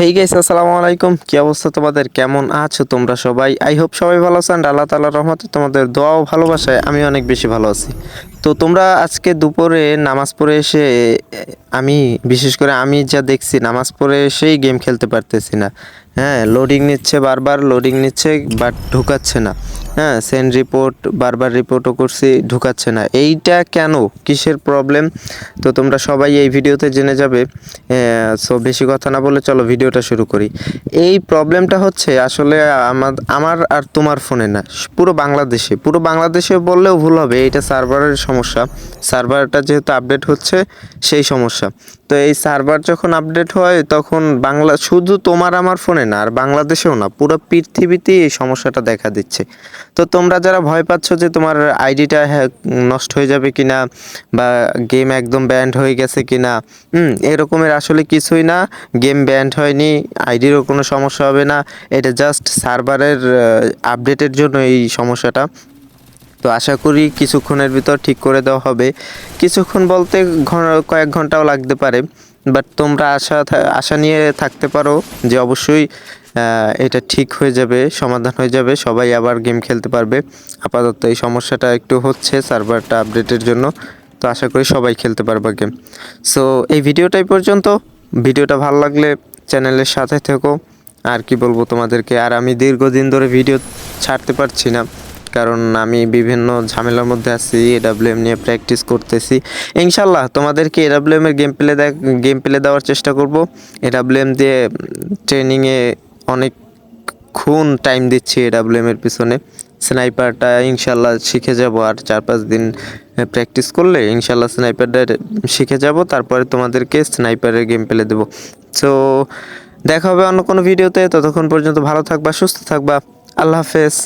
Hey guys আসসালামু আলাইকুম। কি অবস্থা তোমাদের? কেমন আছো তোমরা সবাই? আই হোপ সবাই ভালো আছেন আল্লাহ তাআলার রহমতে তোমাদের দোয়া ও ভালোবাসায় আমি অনেক বেশি ভালো আছি। তো তোমরা আজকে দুপুরে নামাজ পড়ে এসে, আমি, বিশেষ করে আমি যা দেখছি, নামাজ পড়ে এসেই গেম খেলতে পারতেছি না। হ্যাঁ লোডিং নিচ্ছে, বারবার লোডিং নিচ্ছে বাট ঢুকাচ্ছে না। হ্যাঁ সেন্ড রিপোর্ট বারবার রিপোর্টও করছি, ঢুকাচ্ছে না। এইটা কেন? কিসের প্রবলেম তো তোমরা সবাই এই ভিডিওতে জেনে যাবে। সো বেশি কথা না বলে চলো ভিডিওটা শুরু করি। এই প্রবলেমটা হচ্ছে, আসলে আমার আমার আর তোমার ফোনে না, পুরো বাংলাদেশে। পুরো বাংলাদেশে বললেও ভুল হবে, এইটা সার্ভারের সমস্যা। সার্ভারটা যেহেতু আপডেট হচ্ছে, সেই সমস্যা। তো এই সার্ভার যখন আপডেট হয়, তখন বাংলা, শুধু তোমার আমার ফোনে না, আর বাংলাদেশেও না, পুরো পৃথিবীতেই এই সমস্যাটা দেখা দিচ্ছে। তো তোমরা যারা ভয় পাচ্ছ যে তোমার আইডিটা নষ্ট হয়ে যাবে কিনা, বা গেম একদম ব্যান্ড হয়ে গেছে কিনা, হুম, এরকমের আসলে কিছুই না। গেম ব্যান্ড হয়নি, আইডিরও কোনো সমস্যা হবে না। এটা জাস্ট সার্ভারের আপডেটের জন্য এই সমস্যাটা। তো আশা করি কিছুক্ষণের ভিতর ঠিক করে দেওয়া হবে। কিছুক্ষণ বলতে ঘন- কয়েক ঘন্টাও লাগতে পারে বাট তোমরা আশা আশা নিয়ে থাকতে পারো যে অবশ্যই এটা ঠিক হয়ে যাবে, সমাধান হয়ে যাবে, সবাই আবার গেম খেলতে পারবে। আপাতত এই সমস্যাটা একটু হচ্ছে সার্ভারটা আপডেটের জন্য, তো আশা করি সবাই খেলতে পারবে গেম সো এই ভিডিওটাই পর্যন্ত। ভিডিওটা ভালো লাগলে চ্যানেলের সাথে থেকো। আর কি বলব তোমাদেরকে, আর আমি দীর্ঘদিন ধরে ভিডিও ছাড়তে পারছি না। কারণ আমি বিভিন্ন ঝামেলার মধ্যে আছি এডাব্লিউএম নিয়ে প্র্যাকটিস করতেছি। ইনশাল্লাহ তোমাদেরকে এডাব্লিউএম এর গেম প্লে গেম প্লে দেওয়ার চেষ্টা করব। এডাব্লিউএম দিয়ে ট্রেনিংয়ে অনেক খুন টাইম দিচ্ছি এডাব্লিউএম এর পিছনে। স্নাইপারটা ইনশাল্লাহ শিখে যাব আর চার পাঁচ দিন প্র্যাকটিস করলে ইনশাল্লাহ স্নাইপারটা শিখে যাব। তারপরে তোমাদেরকে স্নাইপারের গেম প্লে দেবো। সো দেখা হবে অন্য কোনো ভিডিওতে ততক্ষণ পর্যন্ত ভালো থাকবা, সুস্থ থাকবা। আল্লাহ হাফেজ।